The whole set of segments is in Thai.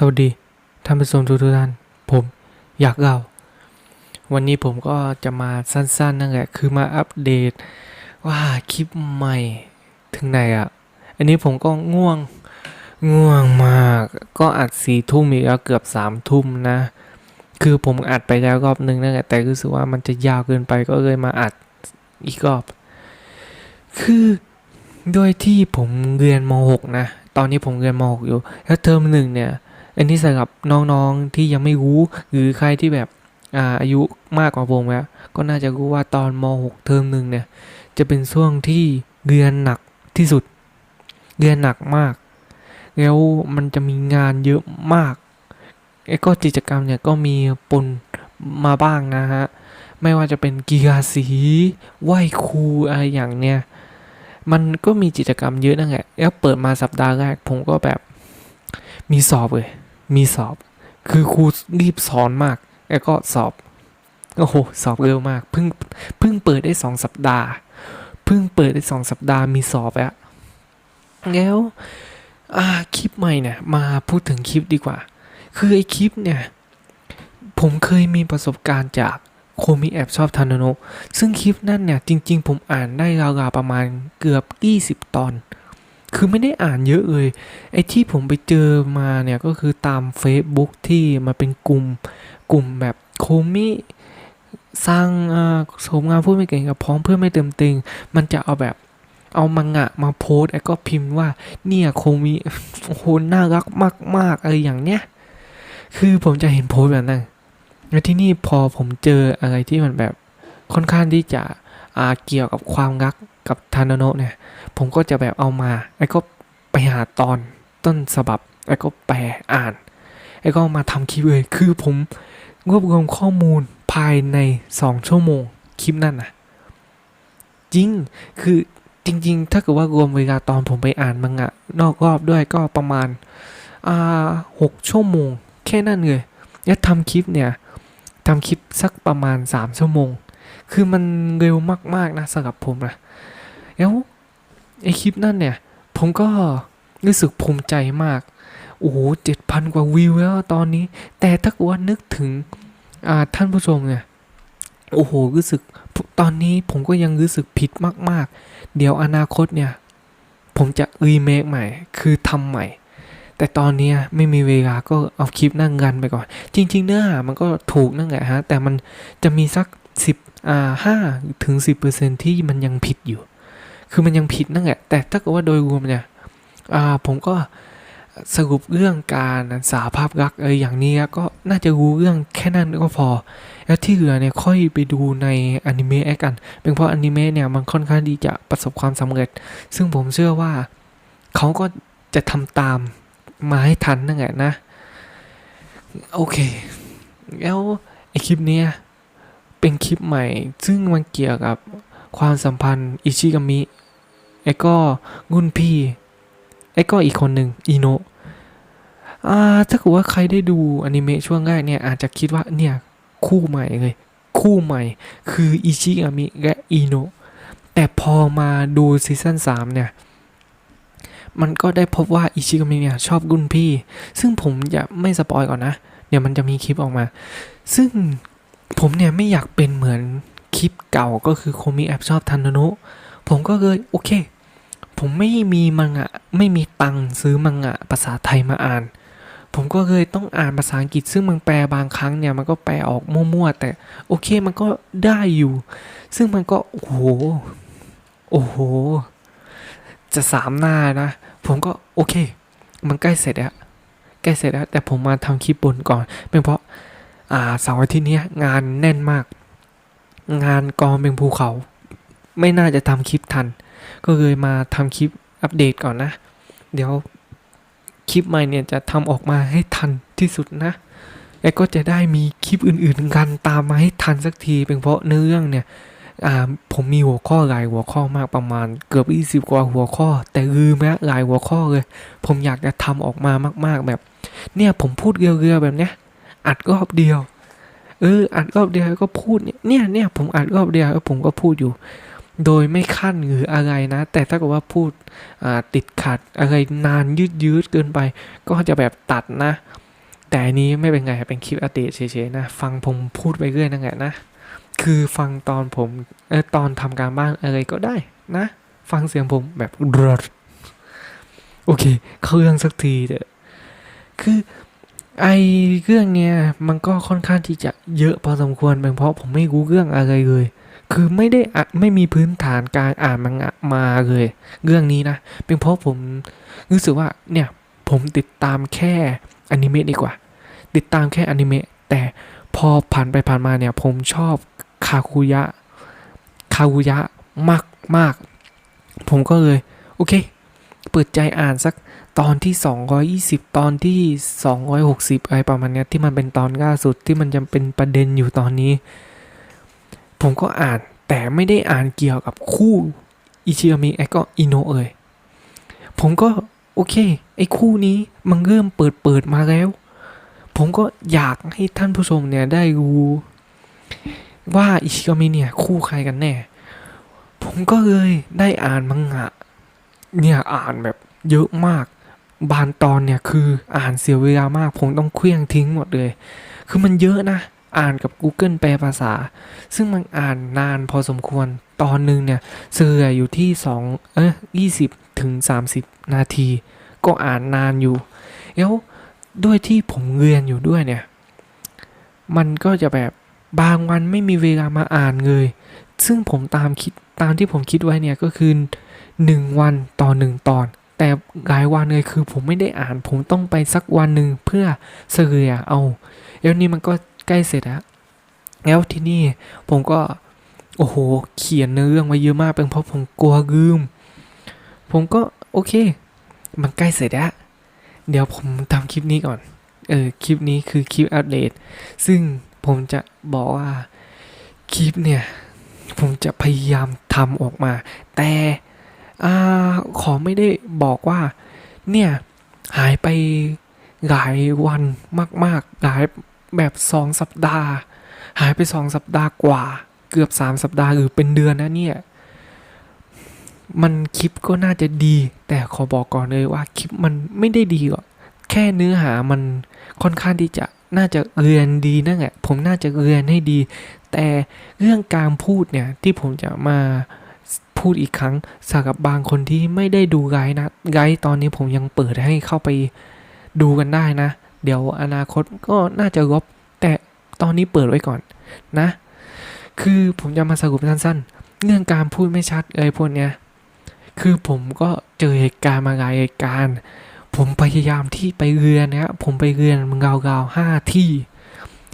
สวัสดีท่านผู้ชมทุกท่าน ผมอยากเล่า วันนี้ผมก็จะมาสั้นๆนั่นแหละคือมาอัปเดต ว่าคลิปใหม่ถึงไหนอะ่ะ อันนี้ผมก็ง่วงง่วงมาก ก็อัดสี่ทุ่มอีกแล้วเกือบสามทุ่มนะ คือผมอัดไปแล้วรอบนึงนั่นแหละแต่รู้สึกว่ามันจะยาวเกินไปก็เลยมาอัดอีกรอบ คือด้วยที่ผมเรียนม .6 นะ ตอนนี้ผมเรียนม .6 อยู่ แล้วเทอมหนึ่งเนี่ย อันนี้สำหรับน้องๆที่ยังไม่รู้หรือใครที่แบบอาอายุมากกว่าผมแล้วก็น่าจะรู้ว่าตอนม .6 เทอมหนึ่งเนี่ย จะเป็นช่วงที่เรียนหนักที่สุด เรียนหนักมาก แล้วมันจะมีงานเยอะมากไอ้ก็กิจกรรมเนี่ยก็มีปนมาบ้างนะฮะ ไม่ว่าจะเป็นกีฬาสีไหว้ครูอะไรอย่างเนี้ยมันก็มีกิจกรรมเยอะนั่นแหละแล้วเปิดมาสัปดาห์แรกผมก็แบบมีสอบเลย มีสอบ คือครูรีบสอนมาก แล้วก็สอบ โอ้โห สอบเร็วมาก เพิ่ง เพิ่งเปิดได้สองสัปดาห์ เพิ่งเปิดได้สองสัปดาห์มีสอบแล้ว แล้วคลิปใหม่เนี่ย มาพูดถึงคลิปดีกว่า คือไอคลิปเนี่ย ผมเคยมีประสบการณ์จากโคมิแอบชอบทานโนะซึ่งคลิปนั่นเนี่ย จริง ๆ ผมอ่านได้ราวๆประมาณเกือบ 20 ตอน คือไม่ได้อ่านเยอะเลย ไอ้ที่ผมไปเจอมาเนี่ยก็คือตาม Facebook ที่มาเป็นกลุ่มกลุ่มแบบโคมิสร้างอาสมงานพูดไม่เก่งกับพ้องเพื่อนไม่เต็มตึง มันจะเอาแบบเอามังงะมาโพสแล้วก็พิมพ์ว่าเนี่ยโคมิโอ้โหน่ารักมาก ๆ อะไรอย่างเนี้ย คือผมจะเห็นโพสแบบนั้นแล้วที่นี่พอผมเจออะไรที่มันแบบค่อนข้างที่จะอ่าเกี่ยวกับความรัก กับทานาโนะเนี่ย ผมก็จะแบบเอามาแล้ก็ไปหาตอนต้นฉบับแล้ก็แปลอ่านแล้ก็มาทำคลิปเลย คือผมรวบรวมข้อมูลภายในสองชั่วโมงคลิปนั่นนะจริงคือจริง ๆ ถ้าเกิดว่ารวมเวลาตอนผมไปอ่านมังงะนอกรอบด้วยก็ประมาณอ่าหกชั่วโมง แค่นั้นเลยแล้วทำคลิปเนี่ยทำคลิปสักประมาณ 3 ชั่วโมง คือมันเร็วมาก ๆ นะสำหรับผมนะ แล้วไอคลิปนั่นเนี่ย ผมก็รู้สึกภูมิใจมาก โอ้โหเจ็ดพันกว่าวิวแล้วตอนนี้ แต่ถ้าเกิดว่านึกถึงท่านผู้ชมเนี่ย โอ้โหรู้สึกตอนนี้ผมก็ยังรู้สึกผิดมาก ๆ เดี๋ยวอนาคตเนี่ย ผมจะรีเมคใหม่ คือทำใหม่ แต่ตอนนี้ไม่มีเวลาก็เอาคลิปนั่งกันไปก่อน จริง ๆ เนื้อหามันก็ถูกนั่นแหละฮะ แต่มันจะมีสักสิบอ่าห้าถึงสิบเปอร์เซ็นที่มันยังผิดอยู่ คือมันยังผิดนั่นแหละ แต่ถ้าเกิดว่าโดยรวมเนี่ยผมก็สรุปเรื่องการสาภาพรักเอออย่างนี้ก็น่าจะรู้เรื่องแค่นั้นก็พอ แล้วที่เหลือเนี่ยค่อยไปดูในอนิเมะกัน เป็นเพราะอนิเมะเนี่ยมันค่อนข้างที่จะประสบความสำเร็จ ซึ่งผมเชื่อว่าเขาก็จะทำตามมาให้ทันนั่นแหละนะ โอเค แล้วไอคลิปเนี้ยเป็นคลิปใหม่ ซึ่งมันเกี่ยวกับ ความสัมพันธ์อิชิกามิไอ้ก็รุ่นพี่ไอ้ก็อีกคนหนึ่งอิโนะอ่าถ้าเกิดว่าใครได้ดูอนิเมะช่วงแรกเนี่ยอาจจะคิดว่าเนี่ยคู่ใหม่เลยคู่ใหม่คืออิชิกามิและอิโนะแต่พอมาดูซีซั่น3เนี่ยมันก็ได้พบว่าอิชิกามิเนี่ยชอบรุ่นพี่ ซึ่งผมจะไม่สปอยก่อนนะ เดี๋ยวมันจะมีคลิปออกมา ซึ่งผมเนี่ยไม่อยากเป็นเหมือน คลิปเก่าก็คือโคมิแอบชอบทันนะผมก็เลยโอเค ผมไม่มีมังงะไม่มีตังซื้อมังงะภาษาไทยมาอ่าน ผมก็เลยต้องอ่านภาษาอังกฤษซึ่งมันแปลบางครั้งเนี่ยมันก็แปลออกมั่วๆ แต่โอเคมันก็ได้อยู่ ซึ่งมันก็โอ้โหโอ้โห จะสามหน้านะ ผมก็โอเค มันใกล้เสร็จแล้วใกล้เสร็จแล้ว แต่ผมมาทำคลิปบนก่อน เป็นเพราะอ่าเสาร์อาทิตย์นี้งานแน่นมาก งานกองเป็นภูเขา ไม่น่าจะทำคลิปทัน ก็เลยมาทำคลิปอัปเดตก่อนนะ เดี๋ยวคลิปใหม่เนี่ยจะทำออกมาให้ทันที่สุดนะแล้วก็จะได้มีคลิปอื่นๆกันตามมาให้ทันสักที เป็นเพราะเนื้อเรื่องเนี่ยอ่าผมมีหัวข้อหลายหัวข้อมากประมาณเกือบ20กว่าหัวข้อ แต่ลืมแล้วหลายหัวข้อเลย ผมอยากจะทำออกมามาก ๆแบบ เนี่ยผมพูดเรียวๆแบบเนี้ยอัดรอบเดียว เอออัดรอบเดียวก็พูดเนี่ยเนี่ยเนี่ยผมอัดรอบเดียวผมก็พูดอยู่ โดยไม่ขั้นหรืออะไรนะ แต่ถ้าเกิดว่าพูดติดขัดอะไรนานยืดยืดเกินไป ก็จะแบบตัดนะ แต่อันนี้ไม่เป็นไงเป็นคลิปอัปเดตเฉยๆนะ ฟังผมพูดไปเรื่อยนั่นแหละนะ คือฟังตอนผมเออตอนทำการบ้านอะไรก็ได้นะ ฟังเสียงผมแบบรโอเค เข้าเรื่องสักทีเถอะคือ ไอเรื่องเนี้ยมันก็ค่อนข้างที่จะเยอะพอสมควรเป็นเพราะผมไม่รู้เรื่องอะไรเลย คือไม่ได้อะไม่มีพื้นฐานการอ่านมังงะมาเลย เรื่องนี้นะ เป็นเพราะผมรู้สึกว่าเนี่ยผมติดตามแค่อนิเมะดีกว่า ติดตามแค่อนิเมะแต่พอผ่านไปผ่านมาเนี่ย ผมชอบคาคุยะคาคุยะมากมากผมก็เลย โอเค เปิดใจอ่านสัก ตอนที่ 220 ตอนที่ 260อะไรประมาณนี้ที่มันเป็นตอนล่าสุดที่มันจะเป็นประเด็นอยู่ตอนนี้ ผมก็อ่านแต่ไม่ได้อ่านเกี่ยวกับคู่อิชิอมิไอก็อิโนเอ่ยผมก็โอเค ไอ้คู่นี้มันเริ่มเปิดเปิดมาแล้ว ผมก็อยากให้ท่านผู้ชมเนี่ยได้รู้ว่าอิชิกามิเนี่ยคู่ใครกันแน่ ผมก็เลยได้อ่านมังงะ เนี่ยอ่านแบบเยอะมาก บางตอนเนี่ยคืออ่านเสียเวลามากผมต้องเคลื่องทิ้งหมดเลย คือมันเยอะนะ อ่านกับ Google แปลภาษา ซึ่งมันอ่านนานพอสมควรตอนหนึ่งเนี่ยเสืออยู่ที่2เออ20ถึง 30 นาที ก็อ่านนานอยู่แล้วด้วยที่ผมเรียนอยู่ด้วยเนี่ย มันก็จะแบบบางวันไม่มีเวลามาอ่านเลย ซึ่งผมตามคิดตามที่ผมคิดไว้เนี่ยก็คือหนึ่งวันต่อหนึ่งตอน แต่หลายวันเลยคือผมไม่ได้อ่าน ผมต้องไปสักวันหนึ่งเพื่อเสรียเอา แล้วนี่มันก็ใกล้เสร็จแล้วแล้วที่นี่ผมก็ โอ้โห เขียนเนื้อเรื่องไว้เยอะมากเป็นเพราะผมกลัวลืม ผมก็โอเค มันใกล้เสร็จแล้ว เดี๋ยวผมทำคลิปนี้ก่อน เออ คลิปนี้คือคลิปอัปเดต ซึ่งผมจะบอกว่า คลิปเนี่ย ผมจะพยายามทำออกมา แต่ อขอไม่ได้บอกว่า เนี่ยหายไปหลายวันมากๆหลายแบบสองสัปดาห์ หายไปสองสัปดาห์กว่า เกือบสามสัปดาห์หรือเป็นเดือนนะเนี่ย มันคลิปก็น่าจะดี แต่ขอบอกก่อนเลยว่าคลิปมันไม่ได้ดีหรอกแค่เนื้อหามันค่อนข้างที่จะน่าจะเรียนดีนั่นแหละผมน่าจะเรียนให้ดี แต่เรื่องการพูดเนี่ยที่ผมจะมา พูดอีกครั้งสำหรับบางคนที่ไม่ได้ดูไกด์นะ ไกด์ตอนนี้ผมยังเปิดให้เข้าไปดูกันได้นะ เดี๋ยวอนาคตก็น่าจะลบ แต่ตอนนี้เปิดไว้ก่อนนะ คือผมจะมาสรุปสั้นๆ เรื่องการพูดไม่ชัดเอ้ยพวกเนี้ย คือผมก็เจอเหตุการณ์มาหลายเหตุการณ์ ผมพยายามที่ไปเรียนนะผมไปเรียนมันราๆห้าที่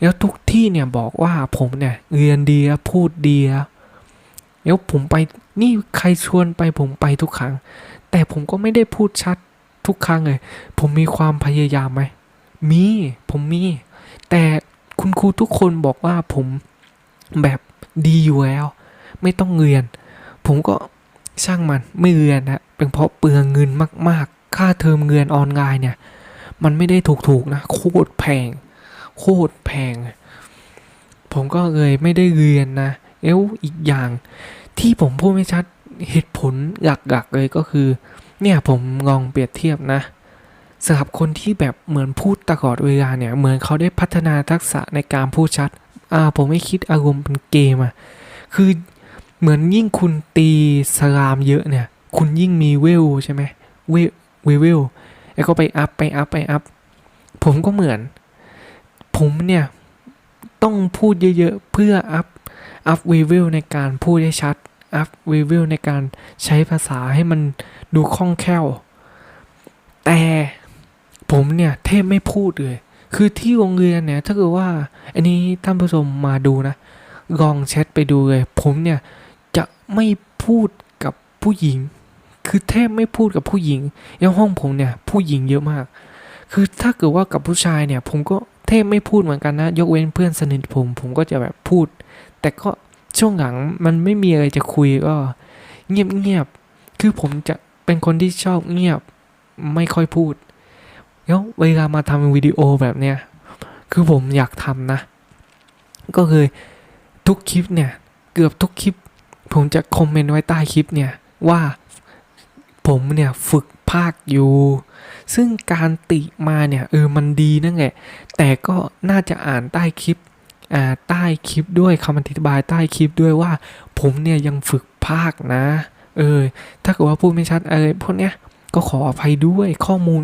แล้วทุกที่เนี่ยบอกว่าผมเนี่ยเรียนดีพูดดีแล้วผมไป นี่ใครชวนไปผมไปทุกครั้ง แต่ผมก็ไม่ได้พูดชัดทุกครั้งเลย ผมมีความพยายามไหม มี ผมมี แต่คุณครูทุกคนบอกว่าผมแบบดีอยู่แล้ว ไม่ต้องเรียน ผมก็ช่างมันไม่เรียนนะเป็นเพราะเปลืองเงินมาก ๆ ค่าเทอมเรียนออนไลน์เนี่ย มันไม่ได้ถูกๆนะ โคตรแพง โคตรแพง ผมก็เลยไม่ได้เรียนนะ เอ้วอีกอย่าง ที่ผมพูดไม่ชัดเหตุผลหลักๆเลยก็คือ เนี่ยผมลองเปรียบเทียบนะสำหรับคนที่แบบเหมือนพูดตลอดเวลาเนี่ย เหมือนเขาได้พัฒนาทักษะในการพูดชัด อ่า ผมไม่คิดอารมณ์เป็นเกมอะคือเหมือนยิ่งคุณตีสลามเยอะเนี่ย คุณยิ่งมีเวลใช่ไหมเวลเวลเวลแล้วก็ไปอัพไปอัพไปอัพผมก็เหมือน ผมเนี่ย ต้องพูดเยอะๆ เพื่ออัพอัพเวลในการพูดให้ชัด อัพเวลในการใช้ภาษาให้มันดูคล่องแคล่ว แต่ผมเนี่ยแทบไม่พูดเลย คือที่โรงเรียนเนี่ย ถ้าเกิดว่า อันนี้ท่านผู้ชมมาดูนะ ลองแชทไปดูเลย ผมเนี่ยจะไม่พูดกับผู้หญิง คือแทบไม่พูดกับผู้หญิงแล้วห้องผมเนี่ย ผู้หญิงเยอะมาก คือถ้าเกิดว่ากับผู้ชายเนี่ย ผมก็แทบไม่พูดเหมือนกันนะ ยกเว้นเพื่อนสนิทผม ผมก็จะแบบพูด แต่ก็ ช่วงหลังมันไม่มีอะไรจะคุยก็ เงียบเงียบๆคือผมจะเป็นคนที่ชอบเงียบไม่ค่อยพูดแล้วเวลามาทำวิดีโอแบบเนี้ยคือผมอยากทำนะ ก็คือทุกคลิปเนี่ย เกือบทุกคลิป ผมจะคอมเมนต์ไว้ใต้คลิปเนี่ย ว่าผมเนี่ยฝึกภาคอยู่ ซึ่งการติมาเนี่ยเออมันดีนั่นแหละแต่ก็น่าจะอ่านใต้คลิป ใต้คลิปด้วยคำอธิบายใต้คลิปด้วยว่า ผมเนี่ยยังฝึกภาคนะ เออ ถ้าเกิดว่าพูดไม่ชัดอะไรพวกเนี้ยก็ขออภัยด้วยข้อมูล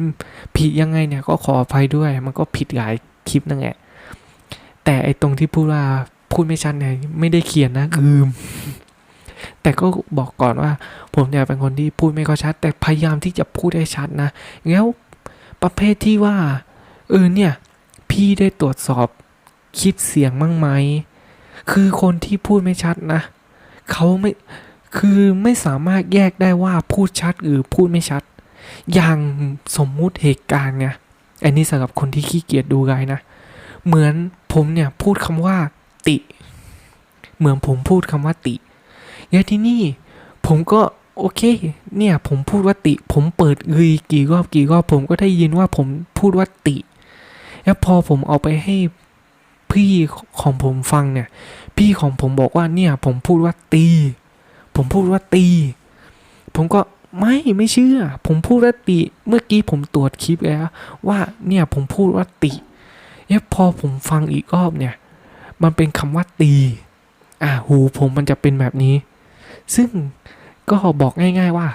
ผิดยังไงเนี่ยก็ขออภัยด้วย มันก็ผิดหลายคลิปนั่นแหละแต่ไอตรงที่พูดว่าพูดไม่ชัดเนี่ยไม่ได้เขียนนะลืมแต่ก็บอกก่อนว่า ผมเนี่ยเป็นคนที่พูดไม่ค่อยชัด แต่พยายามที่จะพูดให้ชัดนะแล้วประเภทที่ว่าเออเนี่ย พี่ได้ตรวจสอบ คลิปเสียงมั่งไหม คือคนที่พูดไม่ชัดนะ เขาไม่ คือไม่สามารถแยกได้ว่าพูดชัดหรือพูดไม่ชัด อย่างสมมุติเหตุการณ์ไง อันนี้สำหรับคนที่ขี้เกียจดูไกนะ เหมือนผมเนี่ยพูดคำว่า ติ เหมือนผมพูดคำว่าติแล้วที่นี่ ผมก็โอเค เนี่ยผมพูดว่าติ ผมเปิดเอยกี่รอบกี่รอบผมก็ได้ยินว่าผมพูดว่าติ แล้วพอผมเอาไปให้ พี่ของผมฟังเนี่ย พี่ของผมบอกว่าเนี่ย ผมพูดว่าตี ผมพูดว่าตี ผมก็ไม่ไม่เชื่อ ผมพูดว่าติ เมื่อกี้ผมตรวจคลิปแล้ว ว่าเนี่ยผมพูดว่าติแล้วพอผมฟังอีกรอบเนี่ย มันเป็นคำว่าตี อ่าหูผมมันจะเป็นแบบนี้ ซึ่งก็บอกง่าย ๆว่า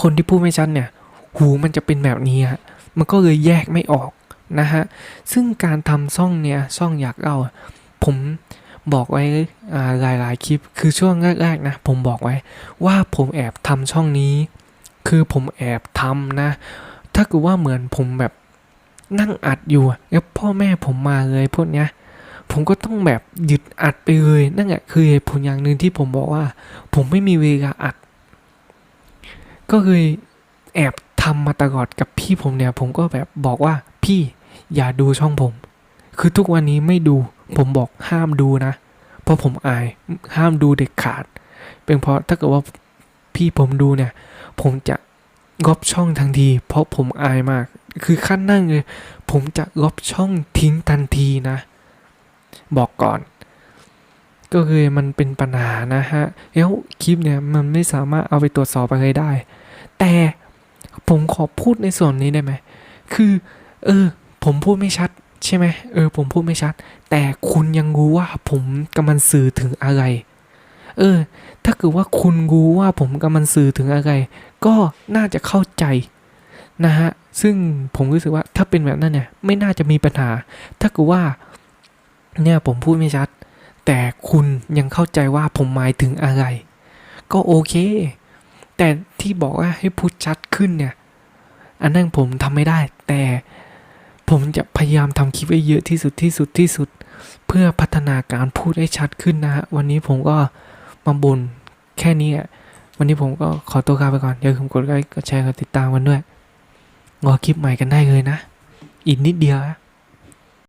คนที่พูดไม่ชัดเนี่ย หูมันจะเป็นแบบนี้ฮะมันก็เลยแยกไม่ออก นะฮะ ซึ่งการทำซ่องเนี่ยซ่องอยากเล่าผมบอกไว้อ่ายหลายคลิป คือช่วงแรกๆนะ ผมบอกไว้ว่าผมแอบทำช่องนี้ คือผมแอบทำนะ ถ้าเกิดว่าเหมือนผมแบบนั่งอัดอยู่แล้วพ่อแม่ผมมาเลยพวกเนี้ยผมก็ต้องแบบหยุดอัดไปเลยนั่นแหละคือเหตุผลอย่างหนึ่งที่ผมบอกว่า ผมไม่มีเวลาอัด ก็เลยแอบทำมาตลอดกับพี่ผมเนี่ย ผมก็แบบบอกว่าพี่ อย่าดูช่องผม คือทุกวันนี้ไม่ดูผมบอกห้ามดูนะ เพราะผมอายห้ามดูเด็ดขาด เป็นเพราะถ้าเกิดว่าพี่ผมดูเนี่ย ผมจะลบช่องทันที เพราะผมอายมาก คือขั้นนั่งเลย ผมจะลบช่องทิ้งทันทีนะ บอกก่อน ก็คือมันเป็นปัญหานะฮะแล้วคลิปเนี่ยมันไม่สามารถเอาไปตรวจสอบอะไรได้ แต่ผมขอพูดในส่วนนี้ได้ไหม คือ เออ ผมพูดไม่ชัดใช่ไหมเออ ผมพูดไม่ชัด แต่คุณยังรู้ว่าผมกำลังสื่อถึงอะไร เออ ถ้าเกิดว่าคุณรู้ว่าผมกำลังสื่อถึงอะไร ก็น่าจะเข้าใจนะฮะ ซึ่งผมรู้สึกว่าถ้าเป็นแบบนั้นเนี่ย ไม่น่าจะมีปัญหา ถ้าเกิดว่า เนี่ยผมพูดไม่ชัด แต่คุณยังเข้าใจว่าผมหมายถึงอะไร ก็โอเค แต่ที่บอกว่าให้พูดชัดขึ้นเนี่ย อันนั้นผมทำไม่ได้ แต่ ผมจะพยายามทำคลิปให้เยอะที่สุดที่สุดที่สุด เพื่อพัฒนาการพูดให้ชัดขึ้นนะฮะ วันนี้ผมก็มาบ่นแค่นี้วันนี้ผมก็ขอตัวลาไปก่อนอย่าลืมกดไลค์กดแชร์กดติดตามกันด้วยรอคลิปใหม่กันได้เลยนะ อีกนิดเดียวนะ